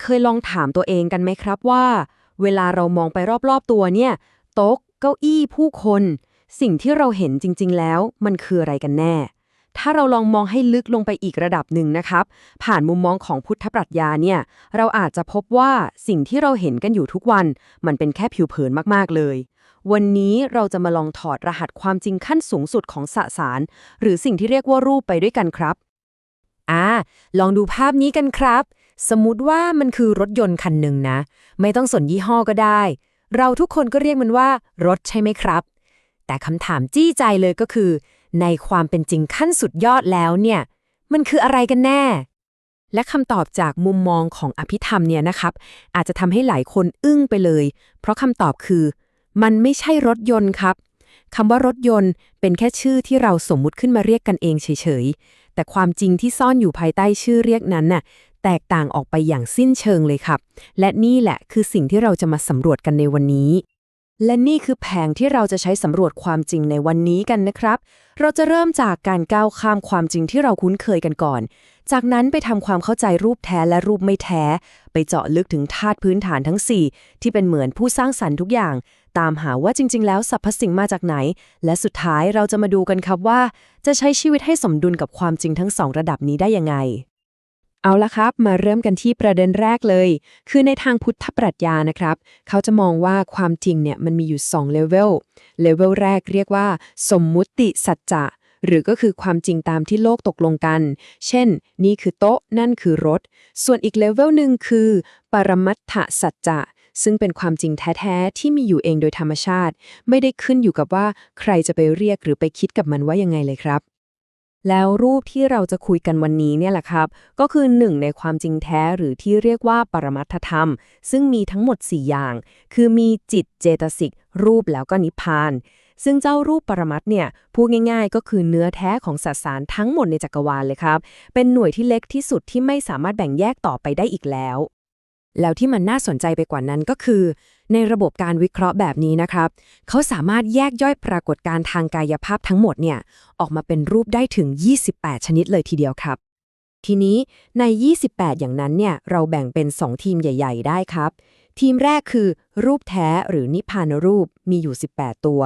เคยลองถามตัวเองกันไหมครับว่า เวลาเรามองไปรอบๆตัวเนี่ยโต๊ะเก้าอี้ผู้คน สิ่งที่เราเห็นจริง ๆ แล้วมันคืออะไรกันแน่ ถ้าเราลองมองให้ลึกลงไปอีกระดับหนึ่งนะครับ ผ่านมุมมองของพุทธปรัชญาเนี่ยเราอาจจะพบว่าสิ่งที่เราเห็นกันอยู่ทุกวัน มันเป็นแค่ผิวเผินมากๆเลย วันนี้เราจะมาลองถอดรหัสความจริงขั้นสูงสุดของสสาร หรือสิ่งที่เรียกว่ารูปไปด้วยกันครับอ่าลองดูภาพนี้กันครับ สมมุติว่ามันคือรถยนต์คันหนึ่งนะ ไม่ต้องสนยี่ห้อก็ได้ เราทุกคนก็เรียกมันว่ารถใช่ไหมครับ แต่คำถามจี้ใจเลยก็คือ ในความเป็นจริงขั้นสุดยอดแล้วเนี่ย มันคืออะไรกันแน่ และคำตอบจากมุมมองของอภิธรรมเนี่ยนะครับ อาจจะทำให้หลายคนอึ้งไปเลย เพราะคำตอบคือ มันไม่ใช่รถยนต์ครับคำว่ารถยนต์เป็นแค่ชื่อที่เราสมมุติขึ้นมาเรียกกันเองเฉยๆ แต่ความจริงที่ซ่อนอยู่ภายใต้ชื่อเรียกนั้นน่ะ แตกต่างออกไปอย่างสิ้นเชิงเลยครับ และนี่แหละคือสิ่งที่เราจะมาสำรวจกันในวันนี้ และนี่คือแผงที่เราจะใช้สำรวจความจริงในวันนี้กันนะครับ เราจะเริ่มจากการก้าวข้ามความจริงที่เราคุ้นเคยกันก่อน จากนั้นไปทำความเข้าใจรูปแท้และรูปไม่แท้ ไปเจาะลึกถึงธาตุพื้นฐานทั้ง 4 ที่เป็นเหมือนผู้สร้างสรรค์ทุกอย่าง ตามหาว่าจริง ๆ แล้วสรรพสิ่งมาจากไหน และสุดท้ายเราจะมาดูกันครับว่า จะใช้ชีวิตให้สมดุลกับความจริงทั้งสองระดับนี้ได้ยังไง เอาละครับ มาเริ่มกันที่ประเด็นแรกเลย คือในทางพุทธปรัชญานะครับ เขาจะมองว่าความจริงเนี่ยมันมีอยู่2เลเวล เลเวลแรกเรียกว่า สมมุติสัจจะหรือก็คือความจริงตามที่โลกตกลงกัน เช่น นี่คือโต๊ะ นั่นคือรถ ส่วนอีกเลเวลหนึ่งคือ ปรมัตถสัจจะ ซึ่งเป็นความจริงแท้ๆ ที่มีอยู่เองโดยธรรมชาติ ไม่ได้ขึ้นอยู่กับว่าใครจะไปเรียกหรือไปคิดกับมันว่ายังไงเลยครับ แล้วรูปที่เราจะคุยกันวันนี้เนี่ยแหละครับ ก็คือหนึ่งในความจริงแท้หรือที่เรียกว่าปรมัตถธรรม ซึ่งมีทั้งหมด 4 อย่าง คือมีจิตเจตสิก รูปแล้วก็นิพพาน ซึ่งเจ้ารูปปรมัตเนี่ยพูดง่าย ๆ ก็คือเนื้อแท้ของสสารทั้งหมดในจักรวาลเลยครับ เป็นหน่วยที่เล็กที่สุดที่ไม่สามารถแบ่งแยกต่อไปได้อีกแล้ว แล้วที่มันน่าสนใจไปกว่านั้นก็คือ ในระบบการวิเคราะห์แบบนี้นะครับ เขาสามารถแยกย่อยปรากฏการทางกายภาพทั้งหมดเนี่ยออกมาเป็นรูปได้ถึง 28 ชนิดเลยทีเดียวครับ ทีนี้ใน 28 อย่างนั้นเนี่ยเราแบ่งเป็น 2 ทีมใหญ่ ๆ ได้ครับ ทีมแรกคือ รูปแท้หรือนิพพานรูปมีอยู่ 18 ตัว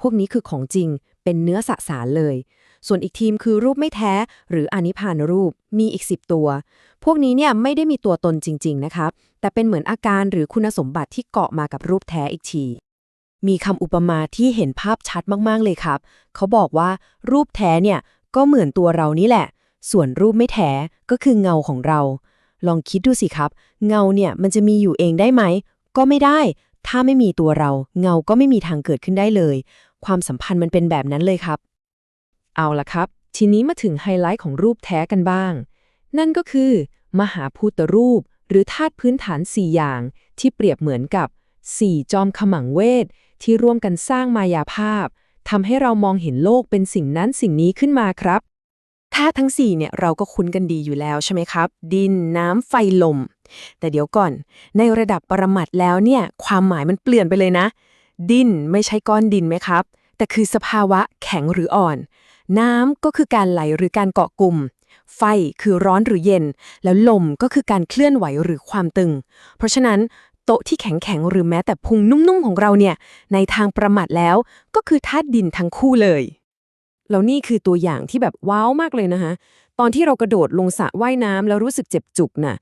พวกนี้คือของจริงเป็นเนื้อสสารเลย ส่วนอีกทีมคือรูปไม่แท้ หรืออนิพานรูปมีอีก 10 ตัว พวกนี้เนี่ยไม่ได้มีตัวตนจริง ๆ นะครับ แต่เป็นเหมือนอาการหรือคุณสมบัติที่เกาะมากับรูปแท้อีกทีมีคำอุปมาที่เห็นภาพชัดมาก ๆ เลยครับ เขาบอกว่ารูปแท้เนี่ยก็เหมือนตัวเรานี่แหละ ส่วนรูปไม่แท้ก็คือเงาของเรา ลองคิดดูสิครับ เงาเนี่ยมันจะมีอยู่เองได้ไหม ก็ไม่ได้ ถ้าไม่มีตัวเรา เงาก็ไม่มีทางเกิดขึ้นได้เลย ความสัมพันธ์มันเป็นแบบนั้นเลยครับ เอาละครับ ทีนี้มาถึงไฮไลท์ของรูปแท้กันบ้าง นั่นก็คือ มหาภูตรูป หรือธาตุพื้นฐาน 4 อย่าง ที่เปรียบเหมือนกับ 4 จอมขมังเวท ที่ร่วมกันสร้างมายาภาพทำให้เรามองเห็นโลกเป็นสิ่งนั้นสิ่งนี้ขึ้นมาครับธาตุทั้ง4เนี่ยเราก็คุ้นกันดีอยู่แล้วใช่ไหมครับ ดินน้ำไฟลม แต่เดี๋ยวก่อน ในระดับปรมัตถ์แล้วเนี่ย ความหมายมันเปลี่ยนไปเลยนะ ดินไม่ใช่ก้อนดินไหมครับ แต่คือสภาวะแข็งหรืออ่อน น้ำก็คือการไหลหรือการเกาะกลุ่ม ไฟคือร้อนหรือเย็น แล้วลมก็คือการเคลื่อนไหวหรือความตึง เพราะฉะนั้นโต๊ะที่แข็งๆหรือแม้แต่พุงนุ่มๆของเราเนี่ย ในทางประมาทแล้วก็คือธาตุดินทั้งคู่เลย แล้วนี่คือตัวอย่างที่แบบว้าวมากเลยนะคะตอนที่เรากระโดดลงสระว่ายน้ำแล้วรู้สึกเจ็บจุกน่ะ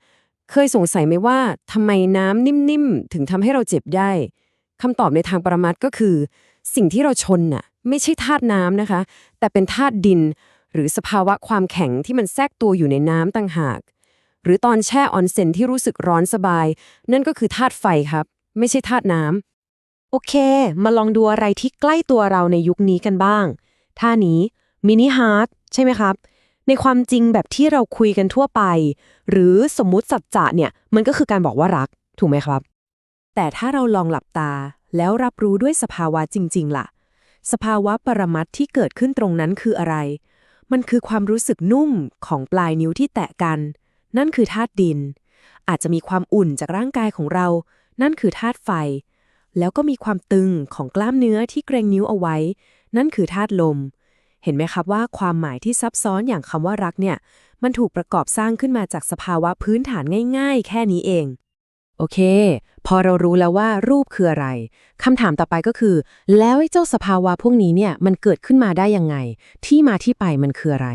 เคยสงสัยไหมว่าทำไมน้ำนิ่มๆ ถึงทำให้เราเจ็บได้ คำตอบในทางปรมัตถ์ก็คือ สิ่งที่เราชนน่ะไม่ใช่ธาตุน้ำนะคะ แต่เป็นธาตุดิน หรือสภาวะความแข็งที่มันแทรกตัวอยู่ในน้ำต่างหาก หรือตอนแช่ออนเซ็นที่รู้สึกร้อนสบาย นั่นก็คือธาตุไฟครับ ไม่ใช่ธาตุน้ำโอเค มาลองดูอะไรที่ใกล้ตัวเราในยุคนี้กันบ้าง ท่านี้มินิฮาร์ดใช่ไหมครับ ในความจริงแบบที่เราคุยกันทั่วไป หรือสมมุติสัจจะเนี่ยมันก็คือการบอกว่ารักถูกไหมครับ แต่ถ้าเราลองหลับตาแล้วรับรู้ด้วยสภาวะจริง ๆล่ะ สภาวะปรมัตที่เกิดขึ้นตรงนั้นคืออะไร มันคือความรู้สึกนุ่มของปลายนิ้วที่แตะกัน นั่นคือธาตุดิน อาจจะมีความอุ่นจากร่างกายของเรา นั่นคือธาตุไฟ แล้วก็มีความตึงของกล้ามเนื้อที่เกรงนิ้วเอาไว้ นั่นคือธาตุลม เห็นไหมครับว่าความหมายที่ซับซ้อนอย่างคำว่ารักเนี่ย มันถูกประกอบสร้างขึ้นมาจากสภาวะพื้นฐานง่าย ๆ แค่นี้เอง โอเค พอเรารู้แล้วว่ารูปคืออะไรคำถามต่อไปก็คือ แล้วไอ้เจ้าสภาวะพวกนี้เนี่ยมันเกิดขึ้นมาได้ยังไง ที่มาที่ไปมันคืออะไร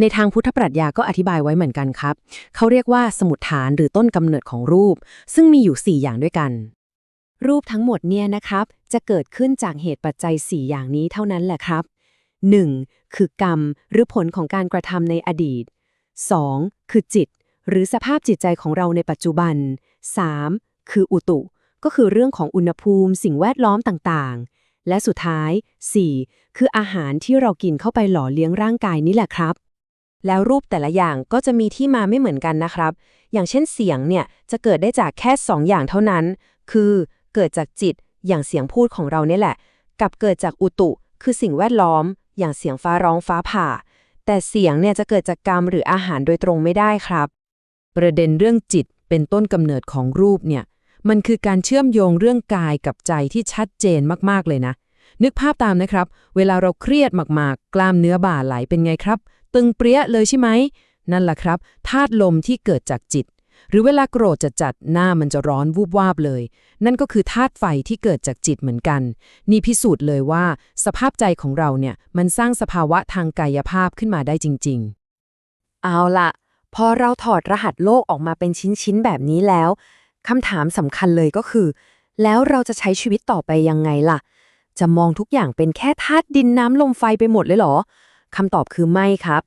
ในทางพุทธปรัชญาก็อธิบายไว้เหมือนกันครับ เขาเรียกว่าสมุดฐานหรือต้นกำเนิดของรูป ซึ่งมีอยู่ 4 อย่างด้วยกัน รูปทั้งหมดเนี่ยนะครับ จะเกิดขึ้นจากเหตุปัจจัย 4 อย่างนี้เท่านั้นแหละครับ 1. คือกรรม หรือผลของการกระทำในอดีต 2. คือจิต หรือสภาพจิตใจของเราในปัจจุบัน 3. คืออุตุ ก็คือเรื่องของอุณหภูมิ สิ่งแวดล้อมต่างๆ และสุดท้าย 4. คืออาหารที่เรากินเข้าไปหล่อเลี้ยงร่างกายนี่แหละครับ แล้วรูปแต่ละอย่างก็จะมีที่มาไม่เหมือนกันนะครับ อย่างเช่นเสียงเนี่ยจะเกิดได้จากแค่2ออย่างเท่านั้น คือเกิดจากจิตอย่างเสียงพูดของเราเนี่ยแหละ กับเกิดจากอุตุ คือสิ่งแวดล้อม อย่างเสียงฟ้าร้องฟ้าผ่า แต่เสียงเนี่ยจะเกิดจากกรรมหรืออาหารโดยตรงไม่ได้ครับ ประเด็นเรื่องจิต เป็นต้นกำเนิดของรูปเนี่ย มันคือการเชื่อมโยงเรื่องกายกับใจที่ชัดเจนมากๆเลยนะ นึกภาพตามนะครับ เวลาเราเครียดมากๆ กล้ามเนื้อบ่าไหลเป็นไงครับ ตึงเปรี้ยเลยใช่ไหม นั่นแหละครับธาตุลมที่เกิดจากจิต หรือเวลาโกรธจัดจัดๆหน้ามันจะร้อนวูบวาบเลย นั่นก็คือธาตุไฟที่เกิดจากจิตเหมือนกัน นี่พิสูจน์เลยว่า สภาพใจของเราเนี่ยมันสร้างสภาวะทางกายภาพขึ้นมาได้จริง ๆ เอาละ พอเราถอดรหัสโลกออกมาเป็นชิ้นๆแบบนี้แล้วคำถามสำคัญเลยก็คือ แล้วเราจะใช้ชีวิตต่อไปยังไงล่ะ จะมองทุกอย่างเป็นแค่ธาตุดินน้ำลมไฟไปหมดเลยเหรอคำตอบคือไม่ครับ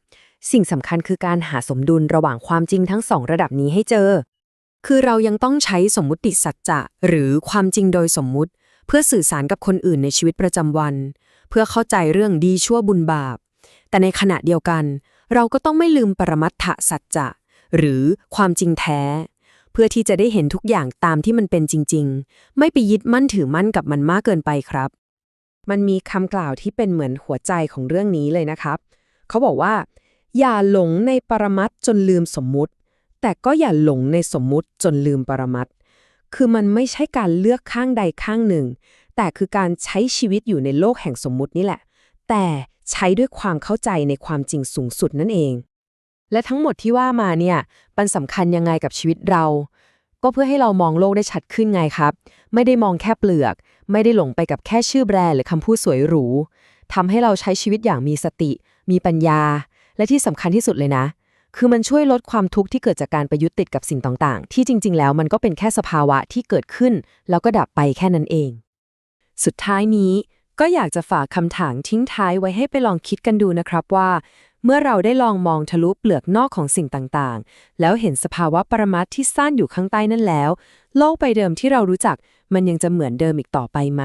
สิ่งสำคัญคือการหาสมดุลระหว่างความจริงทั้งสองระดับนี้ให้เจอ คือเรายังต้องใช้สมมุติสัจจะหรือความจริงโดยสมมุติ เพื่อสื่อสารกับคนอื่นในชีวิตประจำวัน เพื่อเข้าใจเรื่องดีชั่วบุญบาป แต่ในขณะเดียวกัน เราก็ต้องไม่ลืมปรมัตถสัจจะ หรือความจริงแท้ เพื่อที่จะได้เห็นทุกอย่างตามที่มันเป็นจริง ๆ ไม่ไปยึดมั่นถือมั่นกับมันมากเกินไปครับ มันมีคำกล่าวที่เป็นเหมือนหัวใจของเรื่องนี้เลยนะครับ เขาบอกว่า อย่าหลงในปรมัตจนลืมสมมุติ แต่ก็อย่าหลงในสมมุติจนลืมปรมัตคือมันไม่ใช่การเลือกข้างใดข้างหนึ่ง แต่คือการใช้ชีวิตอยู่ในโลกแห่งสมมุตินี่แหละ แต่ใช้ด้วยความเข้าใจในความจริงสูงสุดนั่นเอง และทั้งหมดที่ว่ามาเนี่ยมันสำคัญยังไงกับชีวิตเรา ก็เพื่อให้เรามองโลกได้ชัดขึ้นไงครับ ไม่ได้มองแค่เปลือก ไม่ได้หลงไปกับแค่ชื่อแบรนด์หรือคำพูดสวยหรูทำให้เราใช้ชีวิตอย่างมีสติ มีปัญญา และที่สำคัญที่สุดเลยนะ คือมันช่วยลดความทุกข์ที่เกิดจากการไปยึดติดกับสิ่งต่างๆ ที่จริง ๆ แล้วมันก็เป็นแค่สภาวะที่เกิดขึ้น แล้วก็ดับไปแค่นั้นเอง สุดท้ายนี้ ก็อยากจะฝากคำถามทิ้งท้ายไว้ให้ไปลองคิดกันดูนะครับว่า เมื่อเราได้ลองมองทะลุเปลือกนอกของสิ่งต่างๆ แล้วเห็นสภาวะปรมัตถ์ที่ซ่านอยู่ข้างใต้นั่นแล้ว โลกใบเดิมที่เรารู้จักมันยังจะเหมือนเดิมอีกต่อไปไหม